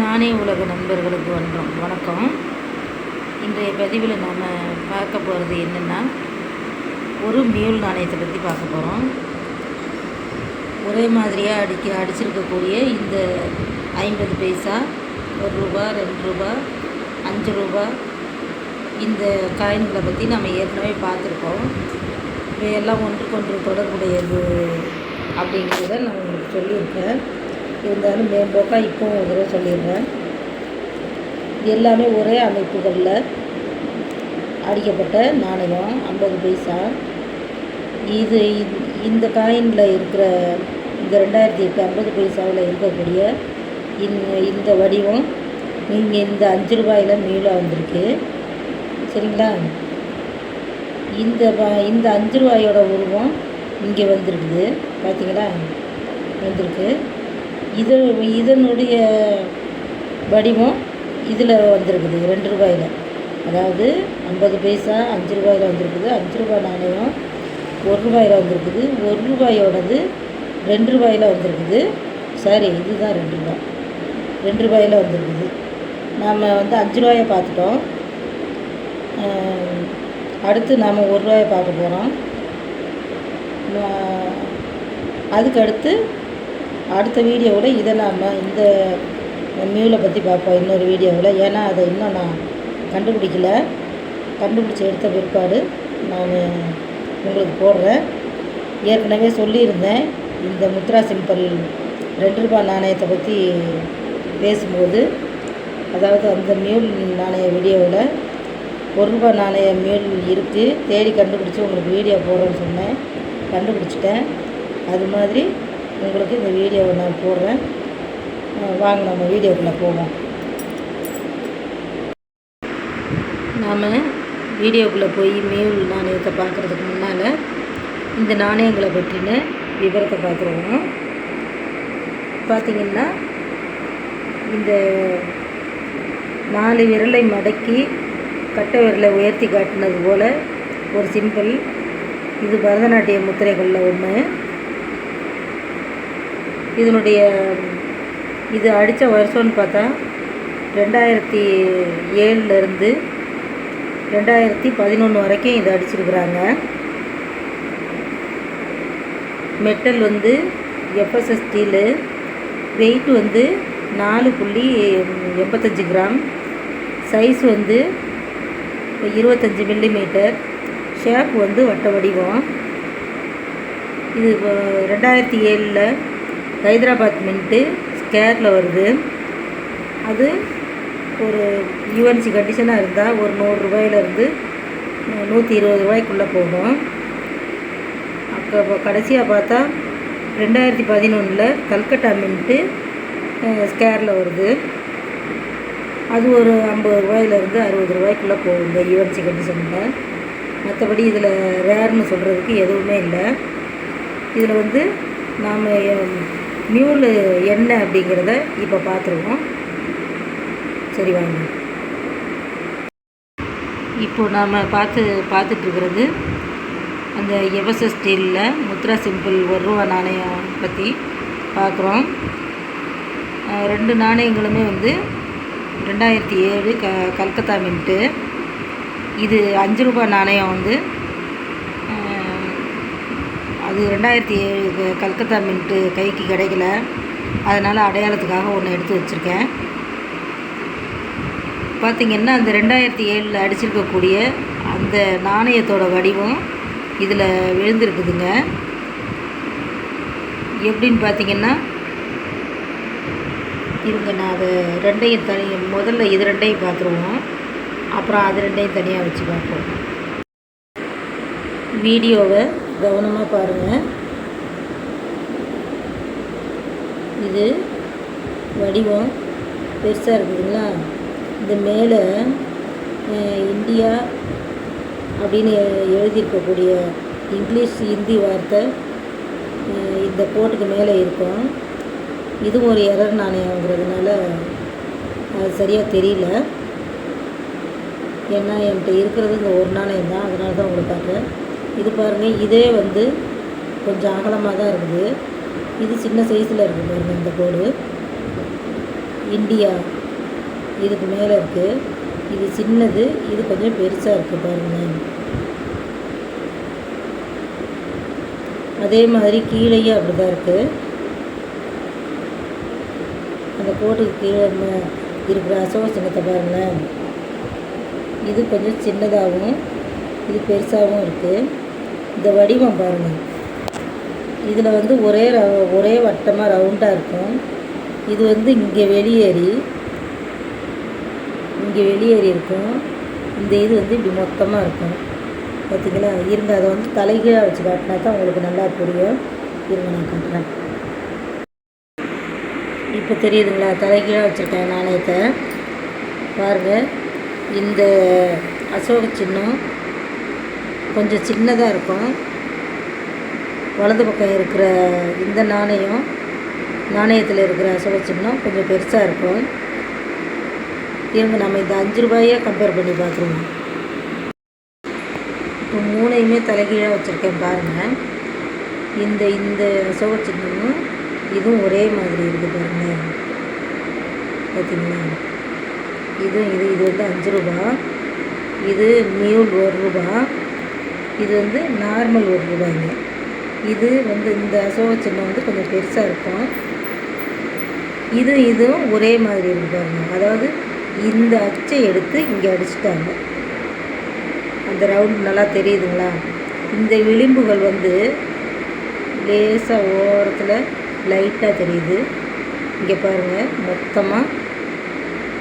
நானே உலக நண்பர்களுக்கு வணக்கம் வணக்கம். இன்றைய பதிவில் நாம் பார்க்க போகிறது என்னென்னா ஒரு மியூல் நாணயத்தை பற்றி பார்க்க போகிறோம் ஒரே மாதிரியாக அடிக்க அடிச்சிருக்கக்கூடிய இந்த ஐம்பது பைசா ஒரு ரூபா ரெண்டு ரூபா அஞ்சு ரூபா இந்த காயின்களை பற்றி நம்ம ஏற்கனவே பார்த்துருக்கோம். இவையெல்லாம் ஒன்றுக்கொன்று தொடர்புடையது அப்படிங்கிறத நான் உங்களுக்கு சொல்லியிருக்கேன். இருந்தாலும் மேம்போக்காக இப்போவும் ஒரு சொல்லிடுறேன். எல்லாமே ஒரே அமைப்புகளில் அடிக்கப்பட்ட நாணயம் ஐம்பது பைசா. இது இந்த- காயினில் இருக்கிற இந்த ரெண்டாயிரத்தி எட்டு ஐம்பது பைசாவில் இருக்கக்கூடிய இந்த இந்த வடிவம் இங்கே இந்த அஞ்சு ரூபாயில் மீளாக வந்திருக்கு. சரிங்களா? இந்த இந்த அஞ்சு ரூபாயோட உருவம் இங்கே வந்திருக்குது. பார்த்தீங்களா வந்திருக்கு. இது இதனுடைய வடிவம் இதில் வந்திருக்குது ரெண்டு ரூபாயில். அதாவது ஐம்பது பைசா அஞ்சு ரூபாயில் வந்திருக்குது அஞ்சு ரூபாய் நாணயம் ஒரு ரூபாயில் வந்திருக்குது ஒரு ரூபாயோடது ரெண்டு ரூபாயில் வந்திருக்குது. சாரி இதுதான் ரெண்டு ரூபாய் ரெண்டு ரூபாயில் வந்திருக்குது. நாம் வந்து அஞ்சு ரூபாயை பார்த்துட்டோம். அடுத்து நாம் ஒரு ரூபாயை பார்க்க போகிறோம் அதுக்கு அடுத்து அடுத்த வீடியோவில் இதை நாம் இந்த மியூலை பற்றி பார்ப்போம் இன்னொரு வீடியோவில் ஏன்னா அதை இன்னும் நான் கண்டுபிடிக்கல. கண்டுபிடிச்சி எடுத்த பிற்பாடு நான் உங்களுக்கு போடுறேன். ஏற்கனவே சொல்லியிருந்தேன் இந்த முத்ரா சிம்பிள் ரெண்டு ரூபாய் நாணயத்தை பற்றி பேசும்போது அதாவது அந்த மியூல் நாணய வீடியோவில் ஒரு ரூபாய் நாணய மியூல் இருக்குது தேடி கண்டுபிடிச்சி உங்களுக்கு வீடியோ போடுறேன்னு சொன்னேன். கண்டுபிடிச்சிட்டேன். அது மாதிரி உங்களுக்கு இந்த வீடியோவை நான் போடுறேன். வாங்க நம்ம வீடியோக்குள்ளே போவோம். நாம் வீடியோக்குள்ளே போய் மேல் நாணயத்தை பார்க்குறதுக்கு முன்னால் இந்த நாணயங்களை பற்றின விவரத்தை பார்க்குறோம். பார்த்திங்கன்னா இந்த நாலு விரலை மடக்கி கட்டை விரலை உயர்த்தி காட்டினது போல் ஒரு சிம்பிள் இது பரதநாட்டிய முத்திரைகளில் ஒன்று இதனுடைய இது அடித்த வருஷம்னு பார்த்தா ரெண்டாயிரத்தி ஏழுலேருந்து ரெண்டாயிரத்தி பதினொன்று வரைக்கும் இது அடிச்சிருக்கிறாங்க. மெட்டல் வந்து எஃப்எஸ்எஸ் ஸ்டீலு வெயிட் வந்து நாலு புள்ளி எண்பத்தஞ்சு கிராம் சைஸ் வந்து இருபத்தஞ்சி மில்லிமீட்டர் ஷேப் வந்து வட்ட வடிவம். இது ரெண்டாயிரத்தி ஏழில் ஹைதராபாத் மின்ட்டு ஸ்கேரில் வருது. அது ஒரு யூஎன்சி கண்டிஷனாக இருந்தால் ஒரு நூறுரூபாயிலேருந்து நூற்றி இருபது ரூபாய்க்குள்ளே போகும். அப்போ கடைசியாக பார்த்தா ரெண்டாயிரத்தி பதினொன்றில் கல்கட்டா மின்ட்டு ஸ்கேரில் வருது. அது ஒரு ஐம்பது ரூபாயிலேருந்து அறுபது ரூபாய்க்குள்ளே போகும் இந்த யூஎன்சி கண்டிஷனில் மற்றபடி இதில் ரேர்னு சொல்கிறதுக்கு எதுவுமே இல்லை. இதில் வந்து நாம் மியூல் என்ன அப்படிங்கிறத இப்போ பார்த்துருவோம் சரி வாங்க. இப்போ நாம் பார்த்து பார்த்துட்ருக்கிறது அந்த எவச ஸ்டீலில் முத்ரா சிம்பிள் ஒரு ரூபா நாணயம் பற்றி பார்க்குறோம் ரெண்டு நாணயங்களுமே வந்து ரெண்டாயிரத்தி ஏழு க கல்கத்தா மின்ட்டு. இது அஞ்சு ரூபா நாணயம் வந்து அது ரெண்டாயிரத்தி ஏழு கல்கத்தா மின்ட்டு கைக்கு கிடைக்கல. அதனால் அடையாளத்துக்காக ஒன்று எடுத்து வச்சுருக்கேன். பார்த்திங்கன்னா அந்த ரெண்டாயிரத்தி ஏழில் அடிச்சிருக்கக்கூடிய அந்த நாணயத்தோட வடிவம் இதில் விழுந்திருக்குதுங்க. எப்படின்னு பார்த்திங்கன்னா இருங்க நான் அதை ரெண்டையும் தனி முதல்ல இது ரெண்டையும் பார்த்துருவோம் அப்புறம் அது ரெண்டையும் தனியாக வச்சு பார்ப்போம். வீடியோவை கவனமாக பாருங்கள் இது வடிவம் பெருசாக இருக்குதுங்களா இந்த மேலே இந்தியா அப்படின்னு எ- எழுதியிருக்கக்கூடிய இங்கிலீஷ் ஹிந்தி வார்த்தை இந்த கோட்டுக்கு மேலே இருக்கும். இதுவும் ஒரு எரர் நாணயங்கிறதுனால அது சரியாக தெரியல. ஏன்னா என்கிட்ட இருக்கிறது இந்த ஒரு நாணயம் தான். அதனால தான் உங்களுக்கு பார்க்குறேன் இது பாருங்கள் இதே வந்து கொஞ்சம் அகலமாக தான் இருக்குது. இது சின்ன சைஸில் இருக்குது பாருங்கள் இந்த கோடு இந்தியா இதுக்கு மேலே இருக்குது இது சின்னது இது கொஞ்சம் பெருசாக இருக்குது பாருங்கள் அதே மாதிரி கீழேயே அப்படி தான் இருக்குது அந்த கோட்டுக்கு கீழே என்ன இருக்கிற அசோக சின்னத்தை பாருங்களேன். இது கொஞ்சம் சின்னதாகவும் இது பெருசாகவும் இருக்குது இந்த வடிவம் பாருங்கள் இதில் வந்து ஒரே ரவ- ஒரே வட்டமாக ரவுண்டாக இருக்கும். இது வந்து இங்கே வெளியேறி இங்கே வெளியேறி இருக்கும். இந்த இது வந்து இப்படி மொத்தமாக இருக்கும். பார்த்திங்களா இருங்க அதை வந்து தலைகீழாக வச்சு காட்டினா தான் உங்களுக்கு நல்லா புரியும். இருங்க நான் காட்டுறேன். இப்போ தெரியுதுங்களா? தலைகீழாக வச்சுருக்கேன் நாணயத்தை. பாருங்கள் இந்த அசோக சின்னம் கொஞ்சம் சின்னதாக இருக்கும். வலது பக்கம் இருக்கிற இந்த நாணயம் நாணயத்தில் இருக்கிற அசோக கொஞ்சம் பெருசாக இருக்கும். இருங்க நம்ம இந்த அஞ்சு ரூபாயை கம்பேர் பண்ணி பார்த்துருவோம். இப்போ மூணையுமே தலைகீழாக வச்சுருக்கேன் பாருங்கள் இந்த இந்த அசோக சின்னமும் இதுவும் ஒரே மாதிரி இருக்குது பாருங்கள் பார்த்தீங்களா இது இது இது வந்து அஞ்சு ரூபா. இது மியூல் ஒரு ரூபா. இது வந்து நார்மல் ஒரு ரூபாய்ங்க இது வந்து இந்த அசோக சின்னம் வந்து கொஞ்சம் பெருசாக இருக்கும். இது இதுவும் ஒரே மாதிரி இருப்பாருங்க அதாவது இந்த அச்சை எடுத்து இங்கே அடிச்சிட்டாங்க. அந்த ரவுண்ட் நல்லா தெரியுதுங்களா? இந்த விளிம்புகள் வந்து லேசாக ஓரத்தில் லைட்டாக தெரியுது. இங்கே பாருங்கள் மொத்தமாக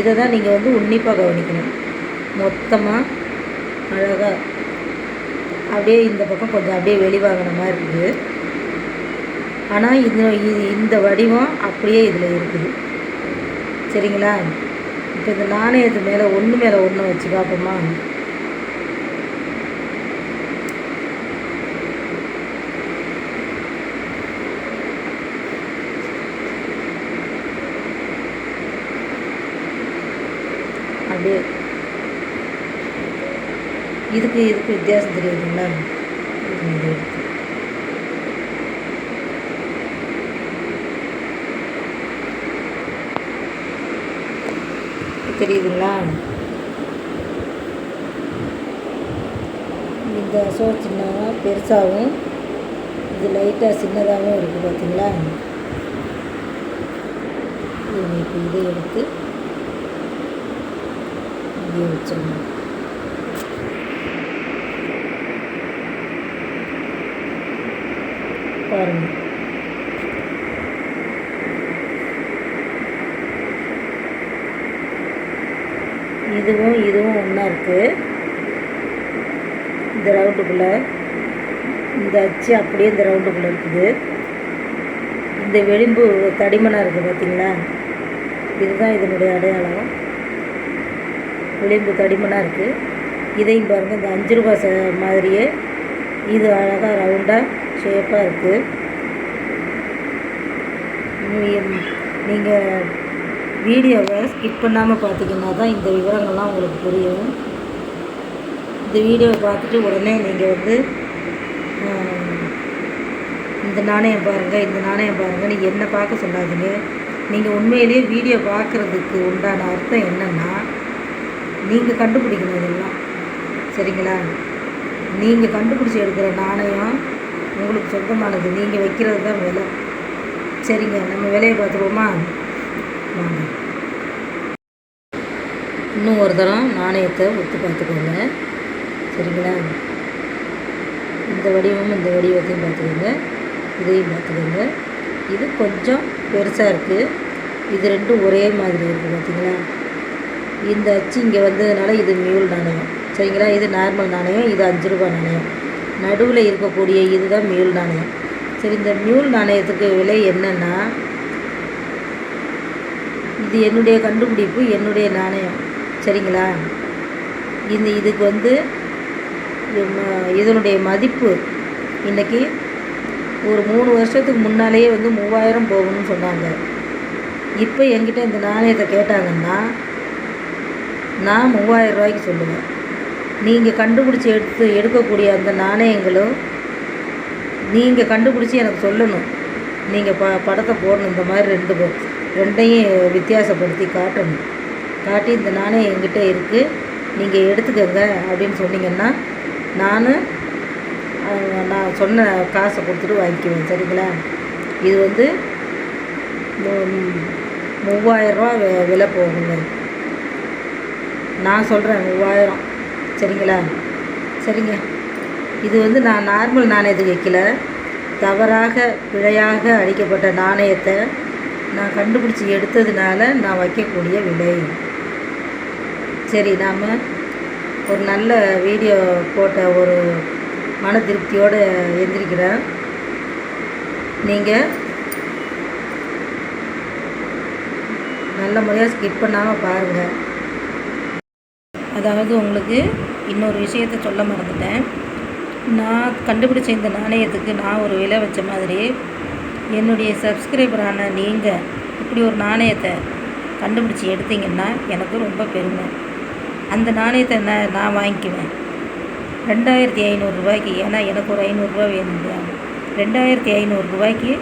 இதை தான் நீங்கள் வந்து உன்னிப்பாக கவனிக்கணும். மொத்தமாக அழகாக அப்படியே இந்த பக்கம் கொஞ்சம் அப்படியே வெளிவாகிற மாதிரி இருக்குது. ஆனால் இது இது இந்த வடிவம் அப்படியே இதில் இருக்குது. சரிங்களா? இப்போ இந்த நாணயத்து மேலே ஒன்று மேலே ஒன்று வச்சு பார்ப்போமா? அப்படியே இதுக்கு இதுக்கு வித்தியாசம் தெரியுதுங்களா தெரியுதுங்களா? இந்த அசோ சின்னதாக பெருசாகவும் இது லைட்டாக சின்னதாகவும் இருக்குது பார்த்தீங்களா இப்போ இதை எடுத்து இங்கே வச்சிடணும். பாருங்கள் இதுவும் இதுவும் ஒன்றா இருக்குது இந்த ரவுண்டுக்குள்ளே இந்த அச்சு அப்படியே இந்த ரவுண்டுக்குள்ளே இருக்குது. இந்த வெளிம்பு தடிமனாக இருக்குது பார்த்திங்களா இதுதான் இதனுடைய அடையாளம். விளிம்பு தடிமனாக இருக்குது இதையும் பாருங்கள் இந்த அஞ்சு ரூபா ச மாதிரியே இது அழகாக ரவுண்டாக ஷேப்பாக இருக்குது நீங்கள் வீடியோவை ஸ்கிப் பண்ணாமல் பார்த்தீங்கன்னா தான் இந்த விவரங்கள்லாம் உங்களுக்கு புரியும். இந்த வீடியோவை பார்த்துட்டு உடனே நீங்கள் வந்து இந்த நாணயம் பாருங்கள் இந்த நாணயம் பாருங்கன்னு என்னை பார்க்க சொல்லாதீங்க. நீங்கள் உண்மையிலேயே வீடியோ பார்க்குறதுக்கு உண்டான அர்த்தம் என்னென்னா நீங்கள் கண்டுபிடிக்கணும் இதெல்லாம். சரிங்களா? நீங்கள் கண்டுபிடிச்சி எடுக்கிற நாணயம் உங்களுக்கு சொந்தமானது. நீங்கள் வைக்கிறது தான் விலை. சரிங்க நம்ம விலையை பார்த்துருவோமா வாங்க. இன்னும் ஒரு தரம் நாணயத்தை ஒத்து பார்த்துக்கோங்க. சரிங்களா? இந்த வடிவமும் இந்த வடிவத்தையும் பார்த்துக்கோங்க. இதையும் பார்த்துக்கோங்க. இது கொஞ்சம் பெருசாக இருக்குது இது ரெண்டும் ஒரே மாதிரி இருக்குது பார்த்தீங்களா இந்த அச்சு இங்கே வந்ததுனால இது மியூல் நாணயம். சரிங்களா? இது நார்மல் நாணயம் இது அஞ்சு ரூபாய் நாணயம். நடுவில் இருக்கக்கூடிய இதுதான் மியூல் நாணயம். சரி இந்த மியூல் நாணயத்துக்கு விலை என்னென்னா இது என்னுடைய கண்டுபிடிப்பு என்னுடைய நாணயம். சரிங்களா? இந்த இதுக்கு வந்து இதனுடைய மதிப்பு இன்றைக்கி ஒரு மூணு வருஷத்துக்கு முன்னாலேயே வந்து மூவாயிரம் போகணும்னு சொன்னாங்க. இப்போ என்கிட்ட இந்த நாணயத்தை கேட்டாங்கன்னா நான் மூவாயிரம் ரூபாய்க்கு சொல்லுவேன். நீங்கள் கண்டுபிடிச்சி எடுத்து எடுக்கக்கூடிய அந்த நாணயங்களும் நீங்கள் கண்டுபிடிச்சி எனக்கு சொல்லணும். நீங்கள் ப படத்தை போடணும். இந்த மாதிரி ரெண்டு ரெண்டையும் வித்தியாசப்படுத்தி காட்டணும். காட்டி இந்த நாணயம் என்கிட்ட இருக்குது நீங்கள் எடுத்துக்கங்க அப்படின்னு சொன்னீங்கன்னா நான் நான் சொன்ன காசை கொடுத்துட்டு வாங்கிக்குவேன். சரிங்களா? இது வந்து மூ- மூவாயிரரூவா விலை போகுங்க. நான் சொல்கிறேன் மூவாயிரம். சரிங்களா? சரிங்க. இது வந்து நான் நார்மல் நாணயத்துக்கு வைக்கல. தவறாக பிழையாக அடிக்கப்பட்ட நாணயத்தை நான் கண்டுபிடிச்சி எடுத்ததுனால நான் வைக்கக்கூடிய விலை. சரி நாம் ஒரு நல்ல வீடியோ போட்ட ஒரு மன திருப்தியோடு எந்திரிக்கிறேன். நீங்கள் நல்ல முறையாக ஸ்கிப் பண்ணாமல் பாருங்கள் அதாவது உங்களுக்கு இன்னொரு விஷயத்த சொல்ல மறந்துட்டேன். நான் கண்டுபிடிச்ச இந்த நாணயத்துக்கு நான் ஒரு விலை வச்ச மாதிரி என்னுடைய சப்ஸ்கிரைபரான நீங்கள் இப்படி ஒரு நாணயத்தை கண்டுபிடிச்சி எடுத்தீங்கன்னா எனக்கு ரொம்ப பெருமை. அந்த நாணயத்தை நான் நான் வாங்கிக்குவேன். ரெண்டாயிரத்தி ஐநூறுரூவாய்க்கு ஏன்னா எனக்கு ஒரு ஐநூறுரூவா வேணும் ரெண்டாயிரத்தி ஐநூறுரூவாய்க்கு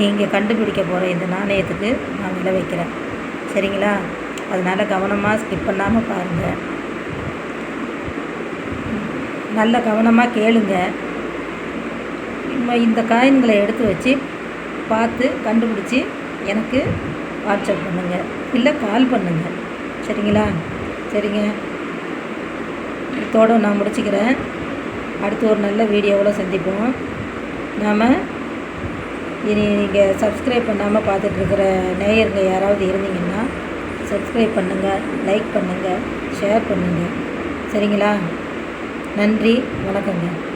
நீங்கள் கண்டுபிடிக்க போகிற இந்த நாணயத்துக்கு நான் விலை வைக்கிறேன். சரிங்களா? அதனால் கவனமாக ஸ்கிப் பண்ணாமல் பாருங்கள் நல்ல கவனமாக கேளுங்க. இந்த காயின்களை எடுத்து வச்சு பார்த்து கண்டுபிடிச்சி எனக்கு வாட்ஸ்அப் பண்ணுங்கள் இல்லை கால் பண்ணுங்கள் சரிங்களா? சரிங்க. இதோட நான் முடிச்சுக்கிறேன். அடுத்து ஒரு நல்ல வீடியோவில் சந்திப்போம். நாம் இனி நீங்கள் சப்ஸ்கிரைப் பண்ணாமல் பார்த்துட்ருக்கிற நேயருங்க யாராவது இருந்தீங்கன்னா சப்ஸ்கிரைப் பண்ணுங்கள் லைக் பண்ணுங்கள் ஷேர் பண்ணுங்கள் சரிங்களா? நன்றி வணக்கங்க.